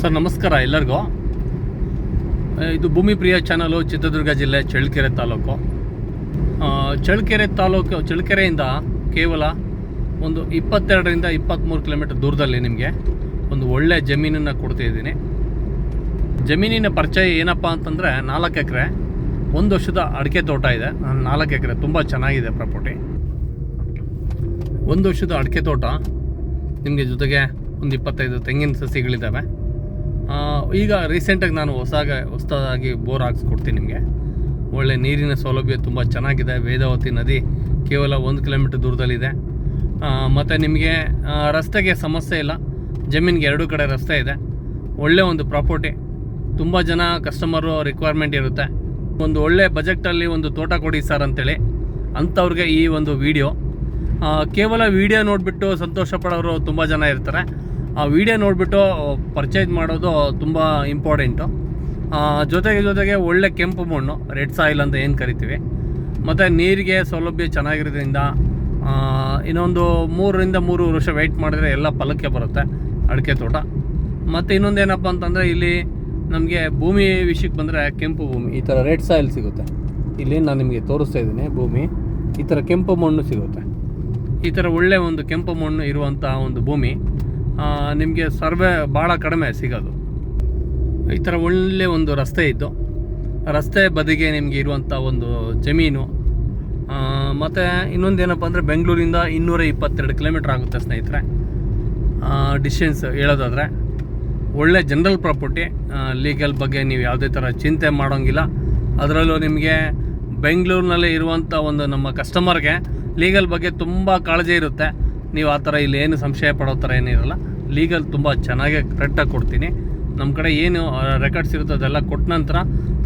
Sir, ನಮಸ್ಕಾರ ಎಲ್ಲರಿಗೂ. ಇದು ಭೂಮಿ ಪ್ರಿಯ ಚಾನಲು, ಚಿತ್ರದುರ್ಗ ಜಿಲ್ಲೆ ಚಳ್ಳಕೆರೆ ತಾಲೂಕು. ಚಳ್ಳಕೆರೆ ತಾಲೂಕು, ಚಳ್ಳಕೆರೆಯಿಂದ ಕೇವಲ ಒಂದು ಇಪ್ಪತ್ತೆರಡರಿಂದ ಇಪ್ಪತ್ತ್ಮೂರು ಕಿಲೋಮೀಟರ್ ದೂರದಲ್ಲಿ ನಿಮಗೆ ಒಂದು ಒಳ್ಳೆ ಜಮೀನನ್ನು ಕೊಡ್ತಾಯಿದ್ದೀನಿ ಜಮೀನಿನ ಪರಿಚಯ ಏನಪ್ಪ ಅಂತಂದರೆ, ನಾಲ್ಕು ಎಕರೆ, ಒಂದು ವರ್ಷದ ಅಡಿಕೆ ತೋಟ ಇದೆ. ನಾಲ್ಕು ಎಕರೆ ತುಂಬ ಚೆನ್ನಾಗಿದೆ ಪ್ರಾಪರ್ಟಿ. ಒಂದು ವರ್ಷದ ಅಡಿಕೆ ತೋಟ ನಿಮಗೆ ಜೊತೆಗೆ ಒಂದು ಇಪ್ಪತ್ತೈದು ತೆಂಗಿನ ಸಸಿಗಳಿದ್ದಾವೆ. ಈಗ ರೀಸೆಂಟಾಗಿ ನಾನು ಹೊಸಾಗ, ಹೊಸದಾಗಿ ಬೋರ್ ಹಾಕ್ಸ್ಕೊಡ್ತೀನಿ ನಿಮಗೆ. ಒಳ್ಳೆ ನೀರಿನ ಸೌಲಭ್ಯ ತುಂಬ ಚೆನ್ನಾಗಿದೆ. ವೇದಾವತಿ ನದಿ ಕೇವಲ ಒಂದು ಕಿಲೋಮೀಟರ್ ದೂರದಲ್ಲಿದೆ. ಮತ್ತು ನಿಮಗೆ ರಸ್ತೆಗೆ ಸಮಸ್ಯೆ ಇಲ್ಲ. ಜಮೀನಿಗೆ ಎರಡು ಕಡೆ ರಸ್ತೆ ಇದೆ. ಒಳ್ಳೆ ಒಂದು ಪ್ರಾಪರ್ಟಿ. ತುಂಬ ಜನ ಕಸ್ಟಮರು ರಿಕ್ವೈರ್ಮೆಂಟ್ ಇರುತ್ತೆ. ಒಂದು ಒಳ್ಳೆ ಬಜೆಟಲ್ಲಿ ಒಂದು ತೋಟ ಕೊಡಿ ಸರ್ ಅಂತೇಳಿ ಅಂಥವ್ರಿಗೆ ಈ ಒಂದು ವಿಡಿಯೋ ಕೇವಲ ವಿಡಿಯೋ ನೋಡಿಬಿಟ್ಟು ಸಂತೋಷ ಪಡೋರು ತುಂಬ ಜನ ಇರ್ತಾರೆ. ಆ ವಿಡಿಯೋ ನೋಡಿಬಿಟ್ಟು ಪರ್ಚೇಸ್ ಮಾಡೋದು ತುಂಬ ಇಂಪಾರ್ಟೆಂಟು ಜೊತೆಗೆ ಜೊತೆಗೆ ಒಳ್ಳೆ ಕೆಂಪು ಮಣ್ಣು ರೆಡ್ ಸಾಯಿಲ್ ಅಂತ ಏನು ಕರಿತೀವಿ. ಮತ್ತು ನೀರಿಗೆ ಸೌಲಭ್ಯ ಚೆನ್ನಾಗಿರೋದ್ರಿಂದ ಇನ್ನೊಂದು ಮೂರರಿಂದ ಮೂರು ವರ್ಷ ವೆಯ್ಟ್ ಮಾಡಿದ್ರೆ ಎಲ್ಲ ಫಲಕ್ಕೆ ಬರುತ್ತೆ ಅಡಿಕೆ ತೋಟ. ಮತ್ತು ಇನ್ನೊಂದೇನಪ್ಪ ಅಂತಂದರೆ, ಇಲ್ಲಿ ನಮಗೆ ಭೂಮಿ ವಿಷಯಕ್ಕೆ ಬಂದರೆ ಕೆಂಪು ಭೂಮಿ, ಈ ಥರ ರೆಡ್ ಸಾಯಿಲ್ ಸಿಗುತ್ತೆ. ಇಲ್ಲಿ ನಾನು ನಿಮಗೆ ತೋರಿಸ್ತಾ ಇದ್ದೀನಿ ಭೂಮಿ, ಈ ಥರ ಕೆಂಪು ಮಣ್ಣು ಸಿಗುತ್ತೆ. ಈ ಥರ ಒಳ್ಳೆ ಒಂದು ಕೆಂಪು ಮಣ್ಣು ಇರುವಂಥ ಒಂದು ಭೂಮಿ. ನಿಮಗೆ ಸರ್ವೆ ಭಾಳ ಕಡಿಮೆ ಸಿಗೋದು. ಈ ಥರ ಒಳ್ಳೆ ಒಂದು ರಸ್ತೆ ಇದ್ದು, ರಸ್ತೆ ಬದಿಗೆ ನಿಮಗೆ ಇರುವಂಥ ಒಂದು ಜಮೀನು ಮತ್ತು ಇನ್ನೊಂದೇನಪ್ಪ ಅಂದರೆ ಬೆಂಗಳೂರಿಂದ ಇನ್ನೂರ ಇಪ್ಪತ್ತೆರಡು ಕಿಲೋಮೀಟ್ರ್ ಆಗುತ್ತೆ ಸ್ನೇಹಿತರೆ. ಡಿಸ್ಟೆನ್ಸ್ ಹೇಳೋದಾದರೆ, ಒಳ್ಳೆ ಜನರಲ್ ಪ್ರಾಪರ್ಟಿ ಲೀಗಲ್ ಬಗ್ಗೆ ನೀವು ಯಾವುದೇ ಥರ ಚಿಂತೆ ಮಾಡೋಂಗಿಲ್ಲ. ಅದರಲ್ಲೂ ನಿಮಗೆ ಬೆಂಗಳೂರಿನಲ್ಲಿ ಇರುವಂಥ ಒಂದು ನಮ್ಮ ಕಸ್ಟಮರ್ಗೆ ಲೀಗಲ್ ಬಗ್ಗೆ ತುಂಬ ಕಾಳಜಿ ಇರುತ್ತೆ. ನೀವು ಆ ಥರ ಇಲ್ಲಿ ಏನು ಸಂಶಯ ಪಡೋ ಥರ ಏನಿರಲ್ಲ ಲೀಗಲ್ ತುಂಬ ಚೆನ್ನಾಗೆ ಕರೆಕ್ಟಾಗಿ ಕೊಡ್ತೀನಿ. ನಮ್ಮ ಕಡೆ ಏನು ರೆಕಾರ್ಡ್ಸ್ ಇರುತ್ತೆ ಅದೆಲ್ಲ ಕೊಟ್ಟ ನಂತರ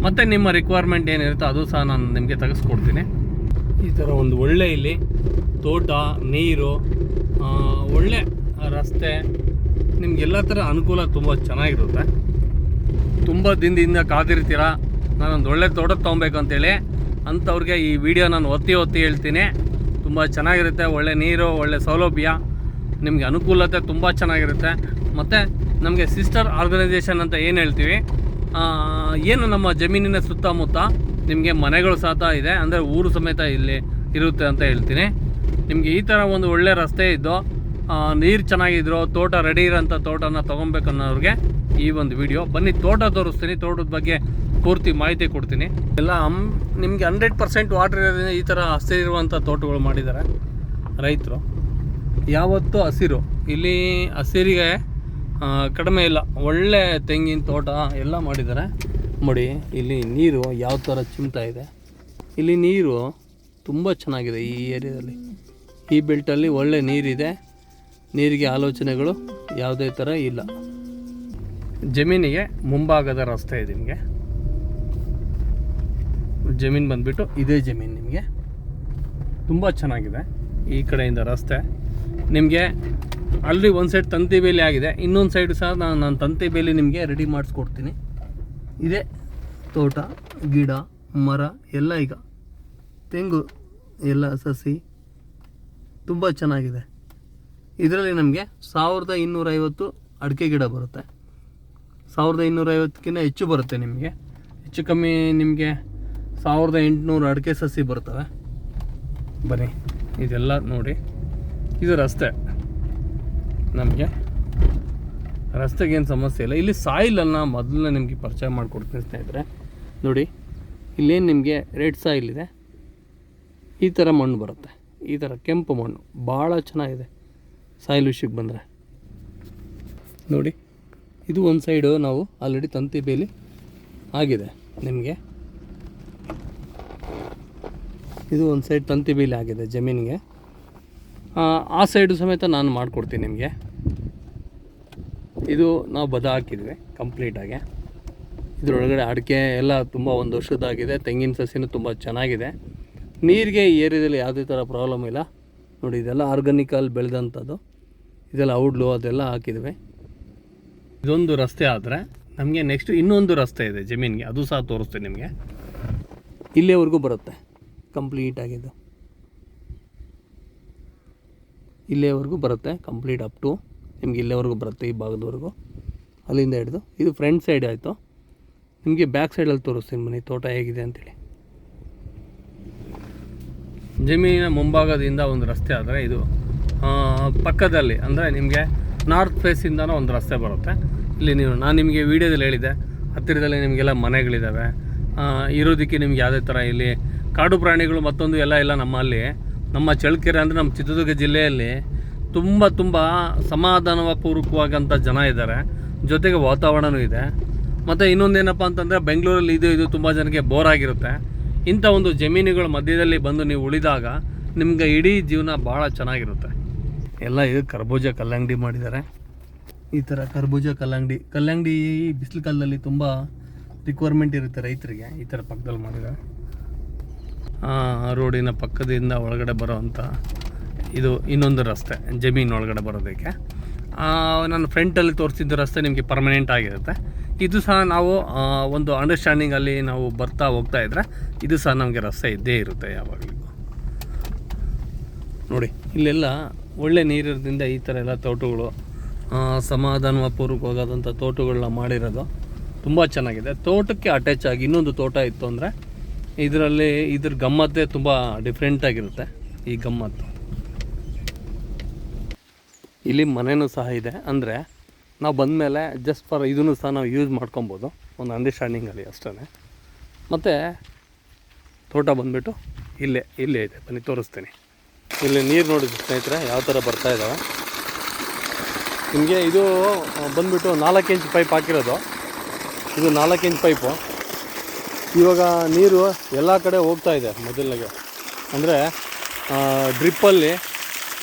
ಮತ್ತು ನಿಮ್ಮ ರಿಕ್ವೈರ್ಮೆಂಟ್ ಏನಿರುತ್ತೋ ಅದು ಸಹ ನಾನು ನಿಮಗೆ ತೆಗೆಸ್ಕೊಡ್ತೀನಿ. ಈ ಥರ ಒಂದು ಒಳ್ಳೆ ಇಲ್ಲಿ ತೋಟ, ನೀರು ಒಳ್ಳೆ ರಸ್ತೆ ನಿಮಗೆಲ್ಲ ಥರ ಅನುಕೂಲ ತುಂಬ ಚೆನ್ನಾಗಿರುತ್ತೆ. ತುಂಬ ದಿನದಿಂದ ಕಾದಿರ್ತೀರ? ನಾನೊಂದು ಒಳ್ಳೆ ತೋಟ ತೊಗೊಬೇಕು ಅಂತೇಳಿ ಅಂಥವ್ರಿಗೆ ಈ ವಿಡಿಯೋ ನಾನು ಒತ್ತಿ ಒತ್ತಿ ಹೇಳ್ತೀನಿ. ತುಂಬ ಚೆನ್ನಾಗಿರುತ್ತೆ, ಒಳ್ಳೆ ನೀರು, ಒಳ್ಳೆ ಸೌಲಭ್ಯ, ನಿಮಗೆ ಅನುಕೂಲತೆ ತುಂಬ ಚೆನ್ನಾಗಿರುತ್ತೆ. ಮತ್ತು ನಮಗೆ ಸಿಸ್ಟರ್ ಆರ್ಗನೈಸೇಷನ್ ಅಂತ ಏನು ಹೇಳ್ತೀವಿ? ಏನು ನಮ್ಮ ಜಮೀನಿನ ಸುತ್ತಮುತ್ತ ನಿಮಗೆ ಮನೆಗಳು ಸಹ ಇದೆ, ಅಂದರೆ ಊರು ಸಮೇತ ಇಲ್ಲಿ ಇರುತ್ತೆ ಅಂತ ಹೇಳ್ತೀನಿ. ನಿಮಗೆ ಈ ಥರ ಒಂದು ಒಳ್ಳೆ ರಸ್ತೆ ಇದ್ದು ನೀರು ಚೆನ್ನಾಗಿದ್ರು, ತೋಟ ರೆಡಿ ಇರೋಂಥ ತೋಟನ ತೊಗೊಬೇಕನ್ನೋರಿಗೆ ಈ ಒಂದು ವಿಡಿಯೋ ಬನ್ನಿ, ತೋಟ ತೋರಿಸ್ತೀನಿ. ತೋಟದ ಬಗ್ಗೆ ಪೂರ್ತಿ ಮಾಹಿತಿ ಕೊಡ್ತೀನಿ. ಎಲ್ಲ ಅಮ್ ನಿಮಗೆ ಹಂಡ್ರೆಡ್ ಪರ್ಸೆಂಟ್ ವಾಟರ್ ಇರೋದ್ರಿಂದ ಈ ಥರ ಹಸಿರಿರುವಂಥ ತೋಟಗಳು ಮಾಡಿದ್ದಾರೆ ರೈತರು. ಯಾವತ್ತೂ ಹಸಿರು. ಇಲ್ಲಿ ಹಸಿರಿಗೆ ಕಡಿಮೆ ಇಲ್ಲ. ಒಳ್ಳೆ ತೆಂಗಿನ ತೋಟ ಎಲ್ಲ ಮಾಡಿದ್ದಾರೆ. ನೋಡಿ, ಇಲ್ಲಿ ನೀರು ಯಾವ ಥರ ಚಿಮ್ತಾ ಇದೆ. ಇಲ್ಲಿ ನೀರು ತುಂಬ ಚೆನ್ನಾಗಿದೆ ಈ ಏರಿಯಾದಲ್ಲಿ. ಈ ಬೆಲ್ಟಲ್ಲಿ ಒಳ್ಳೆ ನೀರಿದೆ. ನೀರಿಗೆ ಆಲೋಚನೆಗಳು ಯಾವುದೇ ಥರ ಇಲ್ಲ. ಜಮೀನಿಗೆ ಮುಂಭಾಗದ ರಸ್ತೆ ಇದೆ ನಿಮಗೆ. ಜಮೀನು ಬಂದುಬಿಟ್ಟು ಇದೇ ಜಮೀನು ನಿಮಗೆ. ತುಂಬ ಚೆನ್ನಾಗಿದೆ. ಈ ಕಡೆಯಿಂದ ರಸ್ತೆ. ನಿಮಗೆ ಅಲ್ಲಿ ಒಂದು ಸೈಡ್ ತಂತಿ ಬೇಲಿ ಆಗಿದೆ. ಇನ್ನೊಂದು ಸೈಡ್ ಸಹ ನಾನು ನಾನು ತಂತಿ ಬೇಲಿ ನಿಮಗೆ ರೆಡಿ ಮಾಡಿಸ್ಕೊಡ್ತೀನಿ. ಇದೇ ತೋಟ, ಗಿಡ, ಮರ, ಎಲ್ಲ ಈಗ. ತೆಂಗು, ಎಲ್ಲ ಸಸಿ. ತುಂಬ ಚೆನ್ನಾಗಿದೆ. ಇದರಲ್ಲಿ ನಮಗೆ ಸಾವಿರದ ಇನ್ನೂರೈವತ್ತು ಅಡಿಕೆ ಗಿಡ ಬರುತ್ತೆ. ಸಾವಿರದ ಇನ್ನೂರೈವತ್ತಕ್ಕಿಂತ ಹೆಚ್ಚು ಬರುತ್ತೆ ನಿಮಗೆ. ಹೆಚ್ಚು ಕಮ್ಮಿ ನಿಮಗೆ ಸಾವಿರದ ಎಂಟುನೂರು ಅಡಿಕೆ ಸಸಿ ಬರ್ತವೆ. ಬನ್ನಿ, ಇದೆಲ್ಲ ನೋಡಿ. ಇದು ರಸ್ತೆ. ನಮಗೆ ರಸ್ತೆಗೇನು ಸಮಸ್ಯೆ ಇಲ್ಲ. ಇಲ್ಲಿ ಸಾಯಿಲನ್ನು ಮೊದಲನೇ ನಿಮಗೆ ಪರಿಚಯ ಮಾಡಿಕೊಡ್ತೀನಿ ಸ್ನೇಹಿತರೆ ನೋಡಿ, ಇಲ್ಲೇನು ನಿಮಗೆ ರೆಡ್ ಸಾಯಿಲ್ ಇದೆ. ಈ ಥರ ಮಣ್ಣು ಬರುತ್ತೆ. ಈ ಥರ ಕೆಂಪು ಮಣ್ಣು. ಭಾಳ ಚೆನ್ನಾಗಿದೆ ಸಾಯಿಲ್ ವಿಷಯಕ್ಕೆ ಬಂದರೆ. ನೋಡಿ, ಇದು ಒಂದು ಸೈಡು ನಾವು ಆಲ್ರೆಡಿ ತಂತಿ ಬೇಲಿ ಆಗಿದೆ ನಿಮಗೆ. ಇದು ಒಂದು ಸೈಡ್ ತಂತಿ ಬೀಲ್ ಆಗಿದೆ ಜಮೀನಿಗೆ. ಆ, ಸೈಡು ಸಮೇತ ನಾನು ಮಾಡಿಕೊಡ್ತೀನಿ ನಿಮಗೆ. ಇದು ನಾವು ಬದ ಹಾಕಿದ್ವಿ ಕಂಪ್ಲೀಟಾಗಿ ಇದರೊಳಗಡೆ ಅಡಿಕೆ ಎಲ್ಲ ತುಂಬ ಒಂದು ವರ್ಷದಾಗಿದೆ ತೆಂಗಿನ ಸಸಿನೂ ತುಂಬ ಚೆನ್ನಾಗಿದೆ. ನೀರಿಗೆ ಏರಿಯಾದಲ್ಲಿ ಯಾವುದೇ ಥರ ಪ್ರಾಬ್ಲಮ್ ಇಲ್ಲ. ನೋಡಿ ಇದೆಲ್ಲ ಆರ್ಗಾನಿಕಲ್ಲಿ ಬೆಳೆದಂಥದ್ದು. ಇದೆಲ್ಲ ಔಡ್ಲು ಅದೆಲ್ಲ ಹಾಕಿದ್ವಿ. ಇದೊಂದು ರಸ್ತೆ ಆದರೆ ನಮಗೆ ನೆಕ್ಸ್ಟ್ ಇನ್ನೊಂದು ರಸ್ತೆ ಇದೆ ಜಮೀನಿಗೆ. ಅದು ಸಹ ತೋರಿಸ್ತೀನಿ ನಿಮಗೆ. ಇಲ್ಲಿಯವರೆಗೂ ಬರುತ್ತೆ. ಕಂಪ್ಲೀಟ್ ಆಗಿದೆ. ಇಲ್ಲಿವರೆಗೂ ಬರುತ್ತೆ, ಕಂಪ್ಲೀಟ್ ಅಪ್ ಟು ನಿಮ್ಗೆ ಇಲ್ಲಿಯವರೆಗೂ ಬರುತ್ತೆ ಈ ಭಾಗದವರೆಗೂ. ಅಲ್ಲಿಂದ ಹಿಡಿದು, ಇದು ಫ್ರಂಟ್ ಸೈಡ್ ಆಯಿತು. ನಿಮಗೆ ಬ್ಯಾಕ್ ಸೈಡಲ್ಲಿ ತೋರಿಸ್ತೀನಿ ಮನೆ ತೋಟ ಹೇಗಿದೆ ಅಂತೇಳಿ. ಜಮೀನಿನ ಮುಂಭಾಗದಿಂದ ಒಂದು ರಸ್ತೆ ಆದರೆ ಇದು ಪಕ್ಕದಲ್ಲಿ ಅಂದರೆ ನಿಮಗೆ ನಾರ್ತ್ ಫೇಸಿಂದನೂ ಒಂದು ರಸ್ತೆ ಬರುತ್ತೆ. ಇಲ್ಲಿ ನೀವು, ನಾನು ನಿಮಗೆ ವೀಡಿಯೋದಲ್ಲಿ ಹೇಳಿದ್ದೆ, ಹತ್ತಿರದಲ್ಲಿ ನಿಮಗೆಲ್ಲ ಮನೆಗಳಿದ್ದಾವೆ ಇರೋದಕ್ಕೆ ನಿಮ್ಗೆ ಯಾವುದೇ ಥರ ಇಲ್ಲಿ ಕಾಡು ಪ್ರಾಣಿಗಳು ಮತ್ತೊಂದು ಎಲ್ಲ ಇಲ್ಲ ನಮ್ಮಲ್ಲಿ. ನಮ್ಮ ಚಳ್ಳಕೆರೆ ಅಂದರೆ ನಮ್ಮ ಚಿತ್ರದುರ್ಗ ಜಿಲ್ಲೆಯಲ್ಲಿ ತುಂಬ ತುಂಬ ಸಮಾಧಾನಪೂರ್ವಕವಾಗಂಥ ಜನ ಇದ್ದಾರೆ. ಜೊತೆಗೆ ವಾತಾವರಣವೂ ಇದೆ. ಮತ್ತು ಇನ್ನೊಂದೇನಪ್ಪ ಅಂತಂದರೆ ಬೆಂಗಳೂರಲ್ಲಿ ಇದು ಇದು ತುಂಬ ಜನಕ್ಕೆ ಬೋರ್ ಆಗಿರುತ್ತೆ. ಇಂಥ ಒಂದು ಜಮೀನುಗಳ ಮಧ್ಯದಲ್ಲಿ ಬಂದು ನೀವು ಉಳಿದಾಗ ನಿಮ್ಗೆ ಇಡೀ ಜೀವನ ಭಾಳ ಚೆನ್ನಾಗಿರುತ್ತೆ. ಎಲ್ಲ ಇದು ಕರ್ಬೂಜ ಕಲ್ಲಂಗಡಿ ಮಾಡಿದ್ದಾರೆ. ಈ ಥರ ಕರ್ಬೂಜ ಕಲ್ಲಂಗಡಿ. ಕಲ್ಲಂಗಡಿ ಬಿಸಿಲು ಕಾಲದಲ್ಲಿ ತುಂಬ ರಿಕ್ವೈರ್ಮೆಂಟ್ ಇರುತ್ತೆ ರೈತರಿಗೆ ಈ ಥರ ಪಕ್ಕದಲ್ಲಿ ಮಾಡಿದ್ದಾರೆ ರೋಡಿನ ಪಕ್ಕದಿಂದ ಒಳಗಡೆ ಬರೋವಂಥ ಇದು ಇನ್ನೊಂದು ರಸ್ತೆ, ಜಮೀನು ಒಳಗಡೆ ಬರೋದಕ್ಕೆ. ನಾನು ಫ್ರಂಟಲ್ಲಿ ತೋರಿಸಿದ್ದ ರಸ್ತೆ ನಿಮಗೆ ಪರ್ಮನೆಂಟ್ ಆಗಿರುತ್ತೆ. ಇದು ಸಹ ನಾವು ಒಂದು ಅಂಡರ್ಸ್ಟ್ಯಾಂಡಿಂಗಲ್ಲಿ ನಾವು ಬರ್ತಾ ಹೋಗ್ತಾ ಇದ್ದರೆ ಇದು ಸಹ ನಮಗೆ ರಸ್ತೆ ಇದ್ದೇ ಇರುತ್ತೆ ಯಾವಾಗಲೂ. ನೋಡಿ, ಇಲ್ಲೆಲ್ಲ ಒಳ್ಳೆ ನೀರಿರೋದ್ರಿಂದ ಈ ಥರ ಎಲ್ಲ ತೋಟಗಳು ಸಮಾಧಾನಪೂರ್ವಕವಾದಂಥ ತೋಟಗಳನ್ನ ಮಾಡಿರೋದು ತುಂಬ ಚೆನ್ನಾಗಿದೆ. ತೋಟಕ್ಕೆ ಅಟ್ಯಾಚ್ ಆಗಿ ಇನ್ನೊಂದು ತೋಟ ಇತ್ತು ಅಂದರೆ ಇದರಲ್ಲಿ ಇದ್ರ ಗಮ್ಮತ್ತೇ ತುಂಬ ಡಿಫ್ರೆಂಟಾಗಿರುತ್ತೆ ಈ ಗಮ್ಮತ್ತು. ಇಲ್ಲಿ ಮನೆಯೂ ಸಹ ಇದೆ. ಅಂದರೆ ನಾವು ಬಂದ ಮೇಲೆ ಜಸ್ಟ್ ಫಾರ್ ಇದನ್ನು ಸಹ ನಾವು ಯೂಸ್ ಮಾಡ್ಕೊಬೋದು. ಒಂದು ಅಂಡರ್ಸ್ಟ್ಯಾಂಡಿಂಗಲ್ಲಿ ಅಷ್ಟೇ ಮತ್ತು ತೋಟ ಬಂದುಬಿಟ್ಟು ಇಲ್ಲೇ ಇಲ್ಲೇ ಇದೆ. ಬನ್ನಿ, ತೋರಿಸ್ತೀನಿ. ಇಲ್ಲಿ ನೀರು ನೋಡಿ ಸ್ನೇಹಿತರೆ, ಯಾವ ಥರ ಬರ್ತಾ ಇದ್ದಾವೆ ನಿಮಗೆ ಇದು ಬಂದುಬಿಟ್ಟು ನಾಲ್ಕು ಇಂಚ್ ಪೈಪ್ ಹಾಕಿರೋದು. ಇದು ನಾಲ್ಕು ಇಂಚ್ ಪೈಪು ಇವಾಗ ನೀರು ಎಲ್ಲ ಕಡೆ ಹೋಗ್ತಾ ಇದೆ ಮೊದಲಿಗೆ. ಅಂದರೆ ಡ್ರಿಪ್ಪಲ್ಲಿ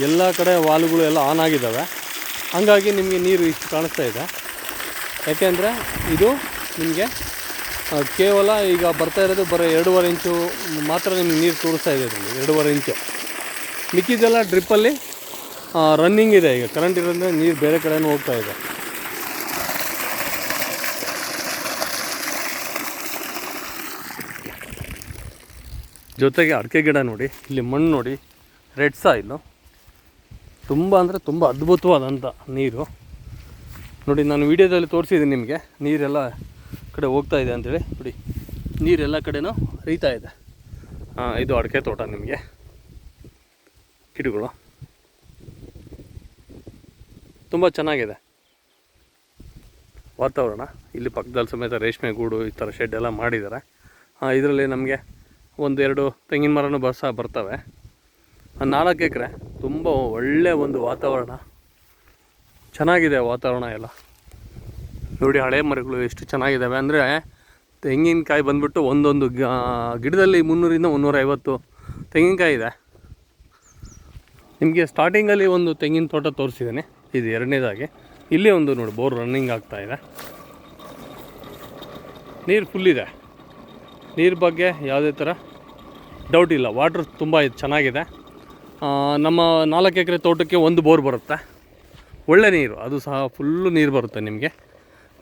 ಎಲ್ಲ ಕಡೆ ವಾಲ್ಗಳು ಎಲ್ಲ ಆನ್ ಆಗಿದ್ದಾವೆ. ಹಂಗಾಗಿ ನಿಮಗೆ ನೀರು ಇಷ್ಟು ಕಾಣಿಸ್ತಾ ಇದೆ. ಯಾಕೆಂದರೆ ಇದು ನಿಮಗೆ ಕೇವಲ ಈಗ ಬರ್ತಾ ಇರೋದು ಬರೀ ಎರಡೂವರೆ ಇಂಚು ಮಾತ್ರ ನಿಮಗೆ ನೀರು ತೋರಿಸ್ತಾ ಇದೆ ಇದರಲ್ಲಿ, ಎರಡೂವರೆ ಇಂಚು. ಮಿಕ್ಕಿದೆಲ್ಲ ಡ್ರಿಪ್ಪಲ್ಲಿ ರನ್ನಿಂಗ್ ಇದೆ ಈಗ. ಕರೆಂಟ್ ಇರೋದ್ರೆ ನೀರು ಬೇರೆ ಕಡೆಯೂ ಹೋಗ್ತಾ ಇದೆ. ಜೊತೆಗೆ ಅಡಿಕೆ ಗಿಡ ನೋಡಿ, ಇಲ್ಲಿ ಮಣ್ಣು ನೋಡಿ, ರೆಡ್ ಸಾಯಿಲು ತುಂಬ ಅಂದರೆ ತುಂಬ ಅದ್ಭುತವಾದಂಥ ನೀರು. ನೋಡಿ, ನಾನು ವಿಡಿಯೋದಲ್ಲಿ ತೋರಿಸಿದ್ದೀನಿ ನಿಮಗೆ. ನೀರೆಲ್ಲ ಕಡೆ ಹೋಗ್ತಾ ಇದೆ ಅಂತೇಳಿ. ನೋಡಿ, ನೀರೆಲ್ಲ ಕಡೆನೂ ಹರಿತಾ ಇದೆ. ಹಾಂ ಇದು ಅಡಿಕೆ ತೋಟ ನಿಮಗೆ. ಗಿಡಗಳು. ತುಂಬ ಚೆನ್ನಾಗಿದೆ. ವಾತಾವರಣ. ಇಲ್ಲಿ ಪಕ್ಕದಲ್ಲಿ ಸಮೇತ ರೇಷ್ಮೆ ಗೂಡು ಈ ಥರ ಶೆಡ್ ಎಲ್ಲ ಮಾಡಿದ್ದಾರೆ. ಇದರಲ್ಲಿ ನಮಗೆ ಒಂದೆರಡು ತೆಂಗಿನ ಮರನೂ ಬಸ ಬರ್ತವೆ. ಆ ನಾಲ್ಕು ಎಕರೆ ತುಂಬ ಒಳ್ಳೆಯ ಒಂದು ವಾತಾವರಣ. ಚೆನ್ನಾಗಿದೆ ವಾತಾವರಣ ಎಲ್ಲ. ನೋಡಿ ಹಳೆ ಮರಗಳು ಎಷ್ಟು ಚೆನ್ನಾಗಿದ್ದಾವೆ ಅಂದರೆ ತೆಂಗಿನಕಾಯಿ ಬಂದ್ಬಿಟ್ಟು ಒಂದೊಂದು ಗಿಡದಲ್ಲಿ ಮುನ್ನೂರಿಂದ ಮುನ್ನೂರೈವತ್ತು ತೆಂಗಿನಕಾಯಿ ಇದೆ. ನಿಮಗೆ ಸ್ಟಾರ್ಟಿಂಗಲ್ಲಿ ಒಂದು ತೆಂಗಿನ ತೋಟ ತೋರಿಸಿದ್ದೀನಿ. ಇದು ಎರಡನೇದಾಗಿ. ಇಲ್ಲಿ ಒಂದು ನೋಡಿ, ಬೋರ್ ರನ್ನಿಂಗ್ ಆಗ್ತಾ ಇದೆ. ನೀರು ಫುಲ್ಲಿದೆ ನೀರು ಬಗ್ಗೆ ಯಾವುದೇ ಥರ ಡೌಟ್ ಇಲ್ಲ. ವಾಟ್ರ್ ತುಂಬ ಚೆನ್ನಾಗಿದೆ. ನಮ್ಮ ನಾಲ್ಕು ಎಕರೆ ತೋಟಕ್ಕೆ ಒಂದು ಬೋರ್ ಬರುತ್ತೆ. ಒಳ್ಳೆ ನೀರು. ಅದು ಸಹ ಫುಲ್ಲು ನೀರು ಬರುತ್ತೆ ನಿಮಗೆ.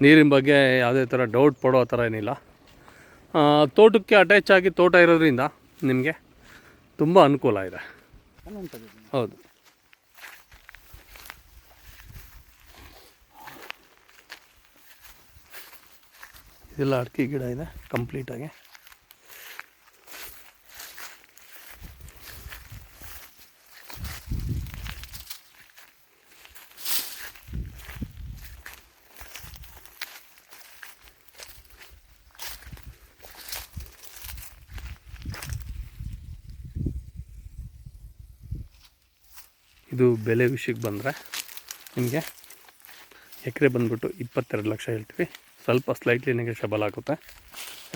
ನೀರಿನ ಬಗ್ಗೆ ಯಾವುದೇ ಥರ ಡೌಟ್ ಪಡೋ ಥರ ಏನಿಲ್ಲ. ತೋಟಕ್ಕೆ ಅಟ್ಯಾಚ್ ಆಗಿ ತೋಟ ಇರೋದ್ರಿಂದ ನಿಮಗೆ ತುಂಬ ಅನುಕೂಲ ಇದೆ. ಹೌದು. ಇದೆಲ್ಲ ಅಡಿಕೆ ಗಿಡ ಇದೆ ಕಂಪ್ಲೀಟಾಗಿ ಇದು ಬೆಲೆ ವಿಷಯಕ್ಕೆ ಬಂದರೆ ನಿಮಗೆ ಎಕರೆ ಬಂದ್ಬಿಟ್ಟು ಇಪ್ಪತ್ತೆರಡು ಲಕ್ಷ ಹೇಳ್ತೀವಿ. ಸ್ವಲ್ಪ ಸ್ಲೈಟ್ಲಿ ನೆಗೆಷಬಲ್ ಆಗುತ್ತೆ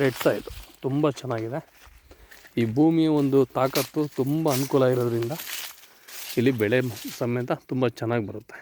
ರೇಟ್ ಸಹ ಇದು ತುಂಬ ಚೆನ್ನಾಗಿದೆ. ಈ ಭೂಮಿಯ ಒಂದು ತಾಕತ್ತು ತುಂಬ ಅನುಕೂಲ ಇರೋದ್ರಿಂದ ಇಲ್ಲಿ ಬೆಳೆ ಸಮೇತ ತುಂಬ ಚೆನ್ನಾಗಿ ಬರುತ್ತೆ.